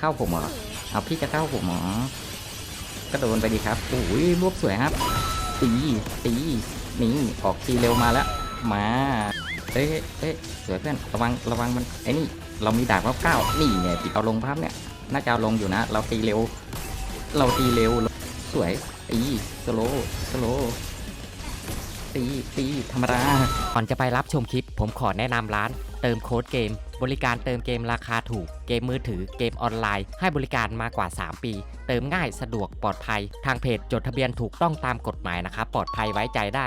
เข้าผมเหรอเอาพี่จะเข้าผมเหรอก็โดนไปดีครับโอ้ยรวบสวยครับตีตีนี่ออกทีเร็วมาแล้ว มาเอ้ยเอ้ยสวยเพื่อนระวังระวังมันไอ้นี่เรามีดาบรอบเก้านี่ไงติดเอาลงภาพเนี่ยน่าจะเอาลงอยู่นะ เราตีเร็ว เราตีเร็วสวยตีสโลสโลตีตีธรรมดาก่อนจะไปรับชมคลิป ผมขอแนะนำร้านเติมโค้ดเกม บริการเติมเกมราคาถูก เกมมือถือ เกมออนไลน์ ให้บริการมากว่า 3 ปี เติมง่ายสะดวกปลอดภัย ทางเพจจดทะเบียนถูกต้องตามกฎหมายนะครับ ปลอดภัยไว้ใจได้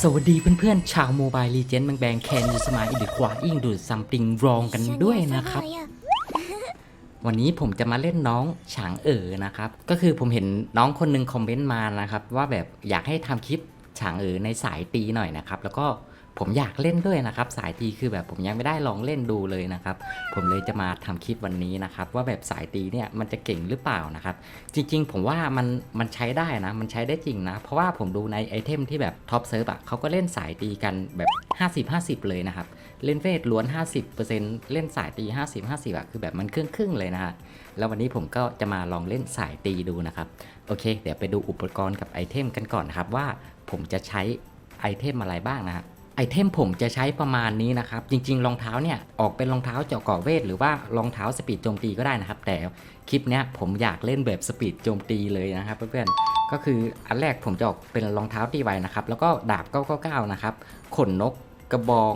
สวัสดีเพื่อนๆ ชาวโมบายลีเจนด์แบงแคนยูสมาอิดควาอิงดูซัมติงรองกันด้วยนะครับ วันนี้ผมจะมาเล่นน้องฉางเอ๋อนะครับ ก็คือผมเห็นน้องคนหนึงคอมเมนต์มานะครับ ว่าแบบอยากให้ทำคลิปฉางเอ๋อในสายตีหน่อยนะครับ แล้วก็ ผมอยากเล่นด้วยนะครับ สายตีคือแบบผมยังไม่ได้ลองเล่นดูเลยนะครับ ผมเลยจะมาทำคลิปวันนี้นะครับ ว่าแบบสายตีเนี่ยมันจะเก่งหรือเปล่านะครับ จริง ๆ ผมว่ามันมันใช้ได้นะ มันใช้ได้จริงนะ เพราะว่าผมดูในไอเทมที่แบบท็อปเซิร์ฟอะเขาก็เล่นสายตีกันแบบ 50-50 เลยนะครับ เล่นเวทล้วน 50%เล่นสายตี 50-50อะคือแบบมันครึ่งครึ่งเลยนะฮะแล้ววันนี้ผมก็จะมาลองเล่นสายตีดูนะครับโอเค เดี๋ยวไปดูอุปกรณ์กับไอเทมกันก่อนนะครับว่าผมจะใช้ไอเทมอะไรบ้างนะฮะ ไอเทมผมจะใช้ประมาณนี้นะครับ จริงๆ รองเท้าเนี่ย ออกเป็นรองเท้าเจาะเกาะเวท หรือว่ารองเท้าสปีดโจมตีก็ได้นะครับ แต่คลิปเนี้ยผมอยากเล่นแบบสปีดโจมตีเลยนะครับเพื่อนๆก็คืออันแรกผมจะออกเป็นรองเท้าตีไวนะครับ แล้วก็ดาบ999นะครับขนนกกระบอง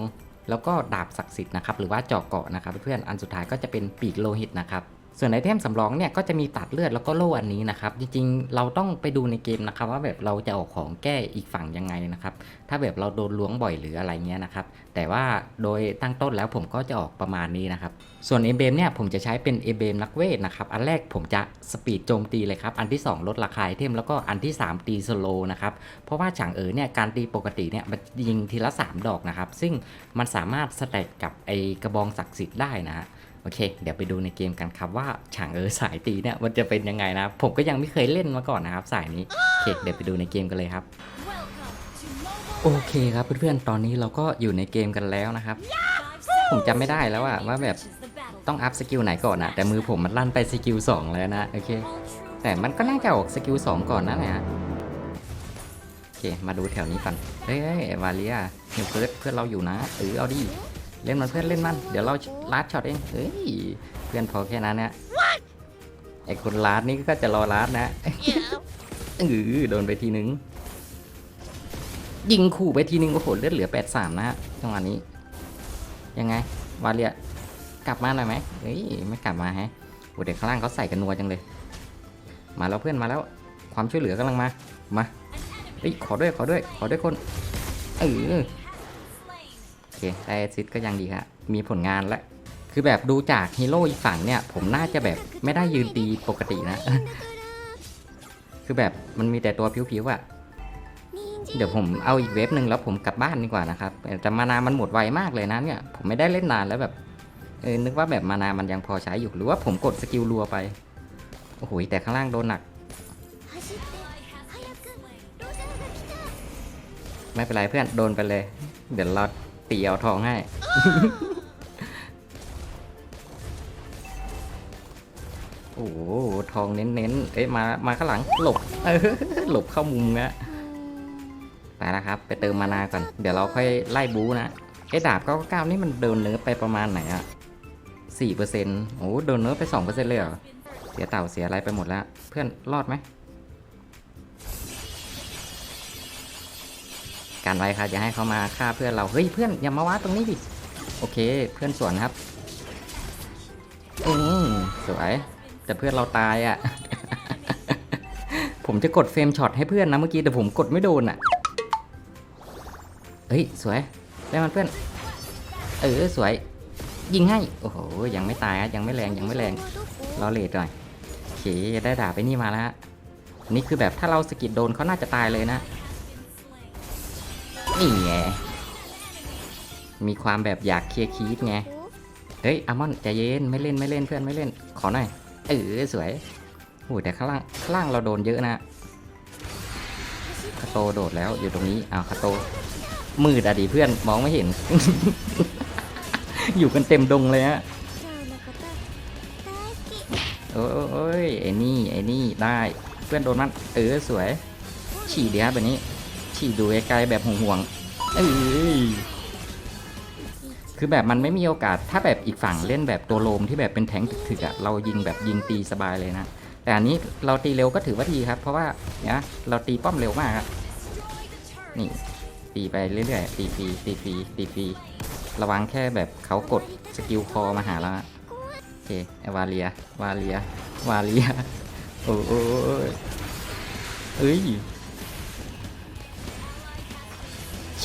แล้วก็ดาบศักดิ์สิทธิ์นะครับหรือว่าเจาะเกาะนะครับเพื่อนๆอันสุดท้ายก็จะเป็นปีกโลหิตนะครับ ส่วนไอเทมสำรองเนี่ยก็จะมีตัดเลือดแล้วก็โล่อันนี้นะครับ จริงๆ เราต้องไปดูในเกมนะครับ ว่าแบบเราจะออกของแก้อีกฝั่งยังไงนะครับ ถ้าแบบเราโดนล้วงบ่อยหรืออะไรเงี้ยนะครับ แต่ว่าโดยตั้งต้นแล้วผมก็จะออกประมาณนี้นะครับ ส่วนเอเบมเนี่ยผมจะใช้เป็นเอเบมนักเวทนะครับ อันแรกผมจะสปีดโจมตีเลยครับ อันที่ 2 ลดราคาไอเทมแล้วก็อันที่ 3 ตีสโลนะครับ เพราะว่าฉางเอ๋อเนี่ยการตีปกติเนี่ยมันยิงทีละ 3 ดอกนะครับ ซึ่งมันสามารถสแต็กกับไอกระบองศักดิ์สิทธิ์ได้นะฮะ โอเค เดี๋ยวไปดูในเกมกันครับว่าฉางเออสายตีเนี่ยมันจะเป็นยังไงนะ ผมก็ยังไม่เคยเล่นมาก่อนนะครับ สายนี้โอเคเดี๋ยวไปดูในเกมกันเลยครับ โอเคครับเพื่อนๆตอนนี้เราก็อยู่ในเกมกันแล้วนะครับ ผมจำไม่ได้แล้วอะว่าแบบต้องอัพสกิลไหนก่อนอะแต่มือผมมันลั่นไปสกิล2แล้วนะโอเค แต่มันก็น่าจะออกสกิล2ก่อนนะเนี่ยโอเคมาดูแถวนี้ก่อนเฮ้ยวาเลียเฮลเฟิร์สเพื่อนเราอยู่นะเออเอาดิ เล่นมันเพื่อนเล่นมัน เดี๋ยวเราลัดช็อตเองเฮ้ยเพื่อนพอแค่นั้นนะไอคนลัดนี่ก็จะรอลัดนะเออโดนไปทีนึง ยิงขู่ไปทีนึงโอ้โหเลือดเหลือ 83 นะฮะจังหวะนี้ ยังไง วาเลียกลับมาหน่อยไหมเฮ้ยไม่กลับมาแฮะโอ้เด็กข้างล่างเขาใส่กันนัวจังเลย มาแล้วเพื่อนมาแล้ว ความช่วยเหลือกำลังมา มาเฮ้ยขอด้วยขอด้วย ขอด้วยคนเออโอ เคได้แอซิสต์ก็ยังดีครับมีผลงานแล้วคือแบบดูจากฮีโร่อีกฝั่งเนี่ย ผมน่าจะแบบไม่ได้ยืนตีปกตินะ คือแบบมันมีแต่ตัวผิวๆอะเดี๋ยวผมเอาอีกเวฟหนึ่งแล้วผมกลับบ้านดีกว่านะครับแต่มานามันหมดไวมากเลยนะเนี่ยผมไม่ได้เล่นนานแล้วแบบเออนึกว่าแบบมานามันยังพอใช้อยู่หรือว่าผมกดสกิลรัวไปโอ้โหแต่ข้างล่างโดนหนัก ไม่เป็นไรเพื่อนโดนไปเลย เดี๋ยวเรา ตีเอาทองให้ โอ้โหทองเน้นๆ เอ้ยมา มาข้างหลัง หลบ เออ หลบเข้ามุมนะไปแล้วครับ ไปเติมมานาก่อน เดี๋ยวเราค่อยไล่บูนะไอ้ดาบ999นี่มันโดนเนื้อไปประมาณไหนอะสี่เปอร์เซ็นต์โอ้โหโดนเนื้อไปสองเปอร์เซ็นต์เลยเหรอ เสียเต่าเสียอะไรไปหมดแล้ว เพื่อนรอดไหม การไว้ครับอย่าให้เขามาฆ่าเพื่อนเราเฮ้ยเพื่อนอย่ามาว้าตรงนี้ดิโอเคเพื่อนสวนครับอืมสวย แต่เพื่อนเราตายอะ่ะ ผมจะกดเฟรมช็อตให้เพื่อนนะเมื่อกี้แต่ผมกดไม่โดนอะ่ะเฮ้ยสวยได้มันเพื่อน เออสวย ยิงให้โอ้โหยังไม่ตายยังไม่แรงยังไม่แรงรอเลทหน่อยโอเคได้ดาบไปนี่มาแล้วฮะนี่คือแบบถ้าเราสกิดโดนเขาน่าจะตายเลยนะ นี่ไง มีความแบบอยากเคลียร์คีฟไง เฮ้ยอามอนใจเย็นไม่เล่นไม่เล่นเพื่อนไม่เล่น ขอหน่อย เออสวยโอ้แต่ข้างล่างข้างล่างเราโดนเยอะนะคาโตโดดแล้วอยู่ตรงนี้อ้าวคาโต มืดอะดีเพื่อนมองไม่เห็น อยู่กันเต็มดงเลยฮะโอ้ยไอ้นี่ไอ้นี่ได้เพื่อนโดนมันเออสวย ฉี่เดียแบบนี้ ฉี่ดูไกลๆแบบห่วงๆเอ้ยคือแบบมันไม่มีโอกาสถ้าแบบอีกฝั่งเล่นแบบตัวโลมที่แบบเป็นแทงถึกๆอะเรายิงแบบยิงตีสบายเลยนะ แต่อันนี้เราตีเร็วก็ถือว่าดีครับ เพราะว่าเนี่ยเราตีป้อมเร็วมากอะนี่ตีไปเรื่อยๆตีฟรีตีฟรีตีฟรีระวังแค่แบบเขากดสกิลคอมาหาแล้วโอเคไอวาเลียวาเลียวาเลียโอ้โอ้โอ้ยเอ้ย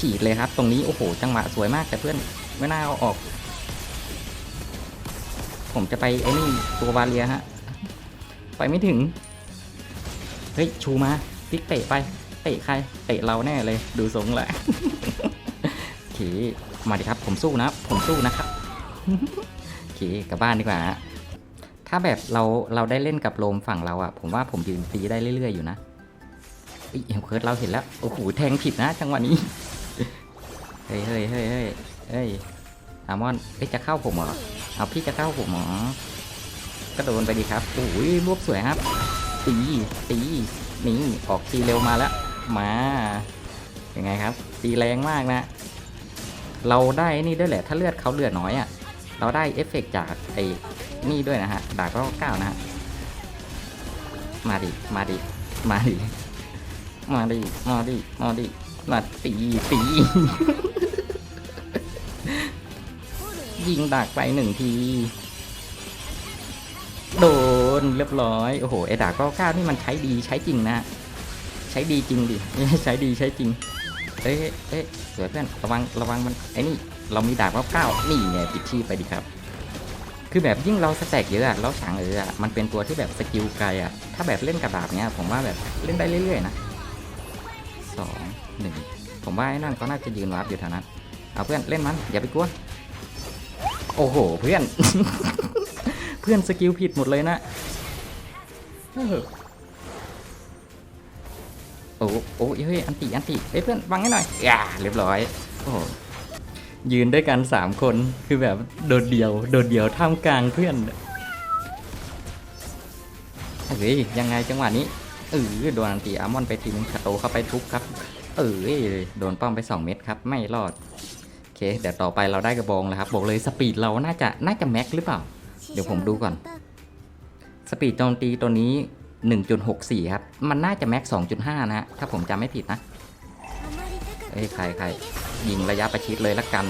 ฉีดเลยครับ ตรงนี้โอ้โห จังหวะสวยมากแต่เพื่อนไม่น่าเอาออก ผมจะไปไอ้นี่ตัววาเลียฮะ ไปไม่ถึง เฮ้ย ชูมาติ๊กเตะไป เตะใคร เตะเราแน่เลย ดูทรงแหละโอเค มาดิครับ ผมสู้นะ ผมสู้นะครับโอเคกลับบ้านดีกว่าฮะถ้าแบบเราเราได้เล่นกับโลมฝั่งเราอะผมว่าผมยืนตีได้เรื่อยๆอยู่นะเอ้ยเอ็มเคิร์ดเราเห็นแล้ว โอ้โห แทงผิดนะจังหวะนี้ เฮ้ยเฮ้ยเฮ้ยเฮ้ยเฮ้ยอามอนเอ้ยจะเข้าผมเหรอ เอาพี่จะเข้าผมเหรอ ก็โดนไปดีครับโอ้ยรวบสวยครับ ตี ตีนี่ออกตีเร็วมาแล้ว มา ยังไงครับ ตีแรงมากนะ เราได้นี่ด้วยแหละ ถ้าเลือดเขาเลือดน้อยอะ่ะ เราได้เอฟเฟกต์จากไอ้นี่ด้วยนะฮะ ดาบก็เก้านะฮะ มาดิ มาดิ มาดิ มาดิ มาดิ มาดิ มาตีตี ยิงดักไปหนึ่งที โดนเรียบร้อย โอ้โหไอ้ดาบก็เก้านี่มันใช้ดีใช้จริงนะ ใช้ดีจริงดิใช้ดีใช้จริง เอ้ยเอ้ยสวยเพื่อนระวังระวังมันไอ้นี่เรามีดาบเก้านี่ไงปิดชีพไปดิครับคือแบบยิ่งเราสแต็กเยอะอะเราฉางเอออะมันเป็นตัวที่แบบสกิลไกลอะถ้าแบบเล่นกับดาบเนี้ยผมว่าแบบเล่นได้เรื่อยๆนะสองหนึ่งผมว่าไอ้นั่นเขาน่าจะยืนวาร์ปอยู่แถวนั้น เอาเพื่อนเล่นมันอย่าไปกลัว โอ้โหเพื่อน เพื่อนสกิลผิดหมดเลยนะโอ้โอ้เฮ้ยอันติอันติเฮ้ยเพื่อนฟังให้หน่อยอ่าเรียบร้อยโอ้ยืนด้วยกันสามคนคือแบบโดดเดี่ยว โดดเดี่ยวท่ามกลางเพื่อนเฮ้ยยังไงจังหวะนี้เออโดนอันติอามอนไปทีนึงคาโตเข้าไปทุบครับ เออโดนป้อมไป 2 เม็ดครับ ไม่รอด เดี๋ยวต่อไปเราได้กระบองแล้วครับ บอกเลยสปีดเราน่าจะน่าจะแม็กหรือเปล่า เดี๋ยวผมดูก่อน สปีดโจมตีตัวนี้ 1.64 ครับ มันน่าจะแม็ก 2.5 นะฮะ ถ้าผมจำไม่ผิดนะ เอ้ยใครใครยิงระยะประชิดเลยละกัน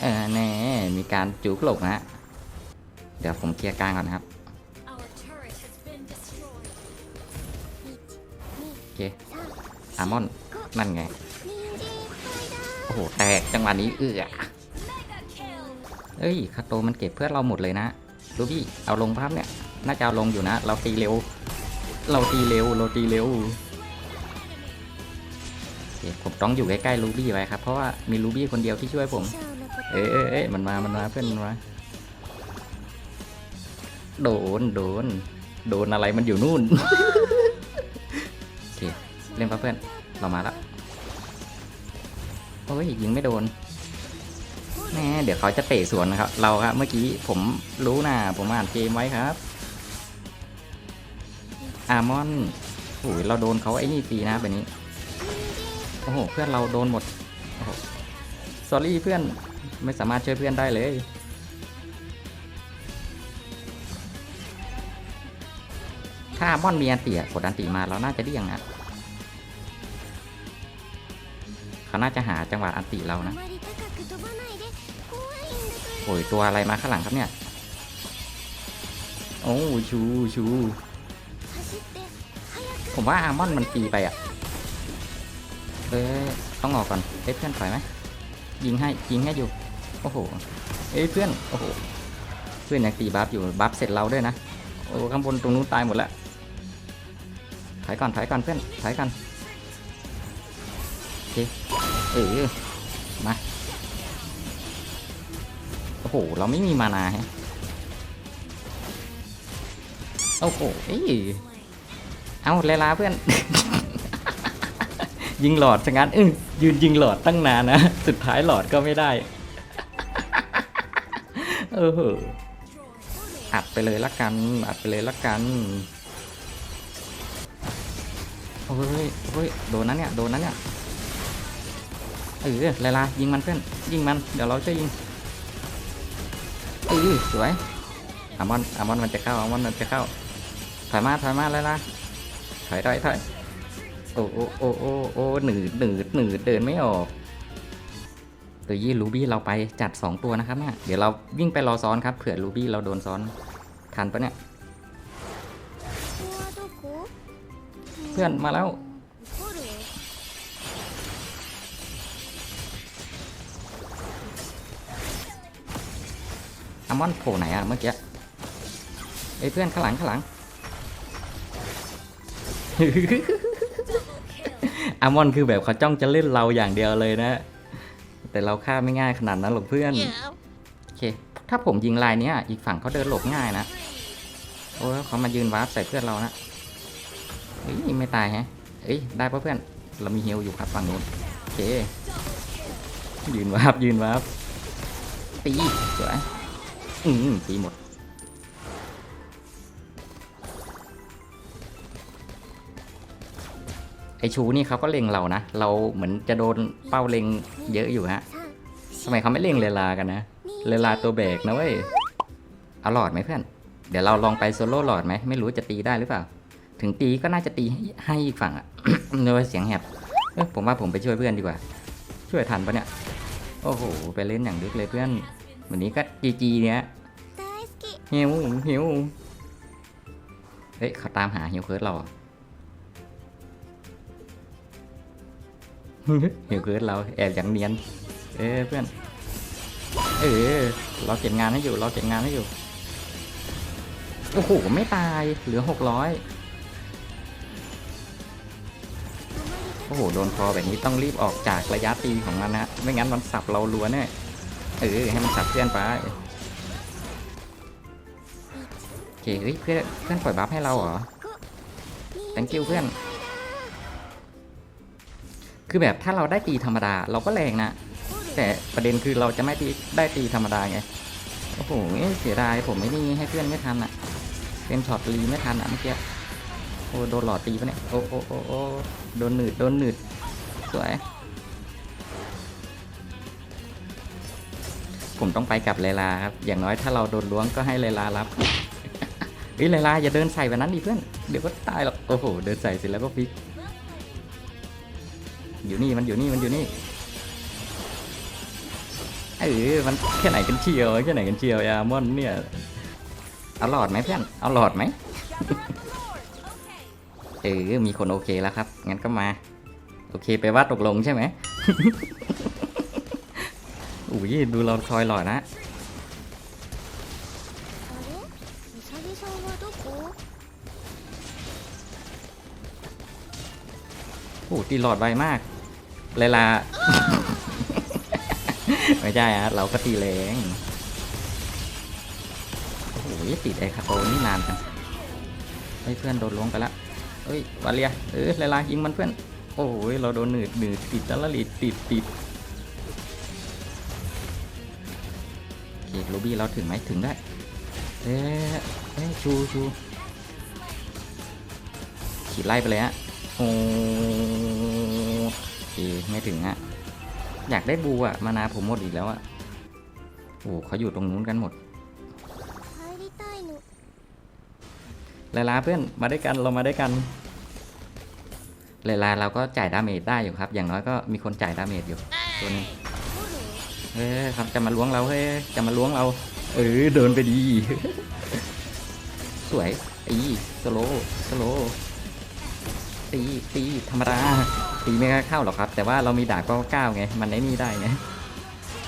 เออแน่มีการจุกลกนะเดี๋ยวผมเคลียร์กลางก่อนครับโอเคอามอนนั่นไง โหแตกจังหวะนี้เอือเอ้ยคาโตมันเก็บเพื่อเราหมดเลยนะรูบี้เอาลงภาพเนี่ย น่าจะเอาลงอยู่นะ เราตีเร็ว เราตีเร็ว เราตีเร็วผมต้องอยู่ใกล้ๆลูบี้ไว้ครับ เพราะว่ามีลูบี้คนเดียวที่ช่วยผม เอ๊ะเอมันมา มันมาเพื่อนมัาโดน โดน โดนอะไรมันอยู่นู่น โอเค เล่นปะเพื่อน เรามาแล้ว โอ้ยยิงไม่โดนแม่เดี๋ยวเขาจะเตะสวนนะครับ เราครับเมื่อกี้ผมรู้นะผมอ่านเกมไว้ครับ อามอนโอ้ยเราโดนเขาไอ้นี่ตีนะแบบนี้ โอ้โห เพื่อนเราโดนหมดโอ้โหสอรี่เพื่อนไม่สามารถช่วยเพื่อนได้เลยถ้ามอนมีอันเตียกดอันตีมาเราน่าจะเดี่ยงนะาน่าจะหาจังหวะอันติเรานะ โอ้ยตัวอะไรมาข้างหลังครับเนี่ย โอ้ชูชู ผมว่าอาร์มอนมันปีไปอะ เอ้ต้องออกก่อนเอ้เพื่อนถอยไหมยิงให้ยิงให้อยู่ โอ้โห เอ้เพื่อน โอ้โห เพื่อนยังตีบัฟอยู่บัฟเสร็จเราด้วยนะ โอ้ข้างบนตรงนู้นตายหมดแล้วถอยก่อนถอยก่อนเพื่อนถอยก่อน เออ มา โอ้โห เราไม่มีมานาแฮะ โอ้โหเอ้ยเอาเลลาเพื่อน ยิงหลอดซะงั้นเออยืนยิงหลอดตั้งนานนะ สุดท้ายหลอดก็ไม่ได้ เอออัดไปเลยละกัน อัดไปเลยละกันโอ้ยโอ้ยโดนนั้นเนี่ย โดนนั้นเนี่ย เออลายลายิงมันเพื่อนยิงมันเดี๋ยวเราช่วยยิงเออสวยอามอนอามอนมันจะเข้าอามอนมันจะเข้าถอยมาถอยมาลายลาถอยถอยถอยโอ้โอ้โอ้โอ้โอหนืดหนืดหนืดเดินไม่ออกตัวยี่ลูบี้เราไปจัด 2 ตัวนะครับเนี่ยเดี๋ยวเราวิ่งไปรอซ้อนครับเผื่อลูบี้เราโดนซ้อนทันปะเนี่ย เพื่อนมาแล้ว มอนโผล่ไหนอะเมื่อกี้ไอ้ยเพื่อนข้างหลังข้างหลังอามอนคือแบบเขาจ้องจะเล่นเราอย่างเดียวเลยนะ แต่เราฆ่าไม่ง่ายขนาดนั้นหรอกเพื่อนโอเค ถ้าผมยิงลายนี้อีกฝั่งเขาเดินหลบง่ายนะโอ้เขามายืนวาร์ปใส่เพื่อนเรานะเฮ้ยไม่ตายแฮะเอ้ยได้ปะเพื่อนเรามีเฮลอยู่ครับฝั่งนู้นโอเคยืนวาร์ปยืนวาร์ปตีสวย อืมตีหมด ไอชูนี่เขาก็เล็งเรานะ เราเหมือนจะโดนเป้าเล็งเยอะอยู่ฮะทำไมเขาไม่เล็งเลลากันนะ เลลาตัวแบกนะเว้ย เอาหลอดไหมเพื่อน เดี๋ยวเราลองไปโซโล่หลอดไหม ไม่รู้จะตีได้หรือเปล่า ถึงตีก็น่าจะตีให้อีกฝั่งอะโดยเสียงแหบเอ้ยผมว่าผมไปช่วยเพื่อนดีกว่า ช่วยทันปะเนี่ย โอ้โห ไปเล่นอย่างลึกเลยเพื่อน วันนี้ก็จีจีเนี้ยเฮียวเฮียวเฮ้ยเขาตามหาเฮียวเคิร์ดเราเฮียวเคิร์ดเราแอบอย่างเนียน เอ้เพื่อน เออเราเก็บงานให้อยู่ เราเก็บงานให้อยู่ โอ้โห ไม่ตาย เหลือหกร้อยโอ้โห โดนคอแบบนี้ต้องรีบออกจากระยะตีของมันนะ ไม่งั้นมันสับเราลัวแน่ เออให้มันสับเพื่อนไปโอเคเฮ้ยเพื่อนเพื่อนปล่อยบัฟให้เราเหรอ thank you เพื่อน คือแบบถ้าเราได้ตีธรรมดาเราก็แรงนะแต่ประเด็นคือเราจะไม่ตีได้ตีธรรมดาไงโอ้โหเสียดายผมไม่นี่ให้เพื่อนไม่ทันอะ เป็นช็อตรีไม่ทันอะเมื่อกี้โอ้โดนหลอดตีปะเนี่ยโอ้โอ้โอ้โอ้โดนหนืดโดนหนืดสวย ผมต้องไปกับเลลาครับ อย่างน้อยถ้าเราโดนล้วงก็ให้เลลารับเฮ้ยเลลาอย่าเดินใส่แบบนั้นดิเพื่อน เดี๋ยวก็ตายหรอก โอ้โห เดินใส่เสร็จแล้วก็พลิก อยู่นี่มันอยู่นี่มันอยู่นี่ เออมันแค่ไหนกันเชียวแค่ไหนกันเชียวยามอนเนี่ย เอาหลอดไหมเพื่อน เอาหลอดไหมเออ มีคนโอเคแล้วครับ งั้นก็มา โอเคไปว่าตกลงใช่ไหม อุ้ยดูเราคอยหล่อนะโอ้ตีหลอดไวมากเลลาไม่ใช่ฮะเราก็ตีแรงโอ้ยติดไอคาโตนี่นานจังไอ้เพื่อนโดนล้วงไปละเฮ้ยวาเลียเออเลลายิงมันเพื่อน โอ้ยเราโดนหนืดหนืดติดแล้วละลีติดติด รูบี้เราถึงไหมถึงได้ เอ๊ะเอ๊ะชูชูขีดไล่ไปเลยฮะโอ้เอ๊ไม่ถึงฮะอยากได้บูอะมานาผมหมดอีกแล้วอะโอ้เขาอยู่ตรงนู้นกันหมดลาลาเพื่อนมาได้กันเรามาได้กันลาลาเราก็จ่ายดาเมจได้อยู่ครับ อย่างน้อยก็มีคนจ่ายดาเมจอยู่ตัวนี้ เฮ้ยครับจะมาล้วงเราเฮ้ยจะมาล้วงเรา เออเดินไปดี สวยตีสโลสโลตีตีธรรมดาตีไม่ค่อยเข้าหรอกครับ แต่ว่าเรามีดาบก็ก้าวไง มันไอ้นี่ได้ไง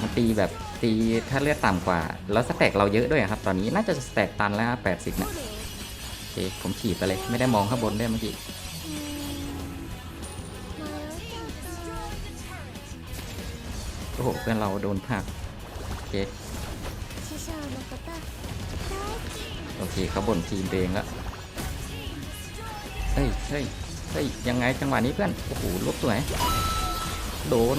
มันตีแบบตีถ้าเลือดต่ำกว่า แล้วสแต็กเราเยอะด้วยครับ ตอนนี้น่าจะสแต็กตันแล้วแปดสิบนะโอเคผมฉีดไปเลย ไม่ได้มองข้างบนด้วยเมื่อกี้ โอ้โหเพื่อนเราโดนผักโอเคโอเคเขาบ่นทีมเองละเฮ้ยเฮ้ยเฮ้ยยังไงจังหวะนี้เพื่อนโอ้โหลบสวยโดน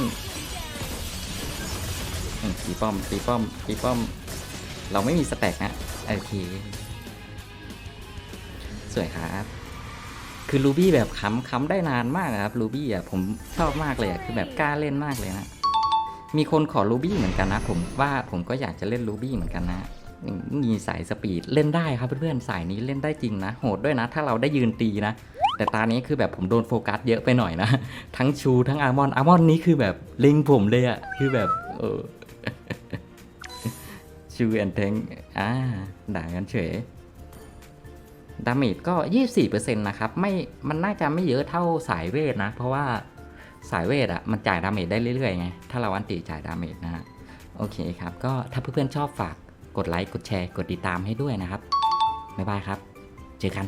ตีป้อมตีป้อมตีป้อม เราไม่มีสแต็กนะโอเคสวยครับคือลูบี้แบบค้ำค้ำได้นานมากครับลูบี้อะผมชอบมากเลยคือแบบกล้าเล่นมากเลยนะ มีคนขอรูบี้เหมือนกันนะ ผมว่าผมก็อยากจะเล่นรูบี้เหมือนกันนะมีสายสปีดเล่นได้ครับเพื่อนๆสายนี้เล่นได้จริงนะ โหดด้วยนะ ถ้าเราได้ยืนตีนะ แต่ตานี้คือแบบผมโดนโฟกัสเยอะไปหน่อยนะ ทั้งชูทั้งอาร์มอนอาร์มอนนี้คือแบบเล็งผมเลยอะคือแบบเออชูแอนเทงอ่าด่ากันเฉยดาเมจก็ 24%นะครับไม่มันน่าจะไม่เยอะเท่าสายเวทนะ เพราะว่า สายเวทอะมันจ่ายดาเมจได้เรื่อยๆไง ถ้าเราอันติจ่ายดาเมจนะฮะ โอเคครับ ก็ถ้าเพื่อนๆชอบฝากกดไลค์ กดแชร์ กดติดตามให้ด้วยนะครับ บ๊ายบายครับ เจอกัน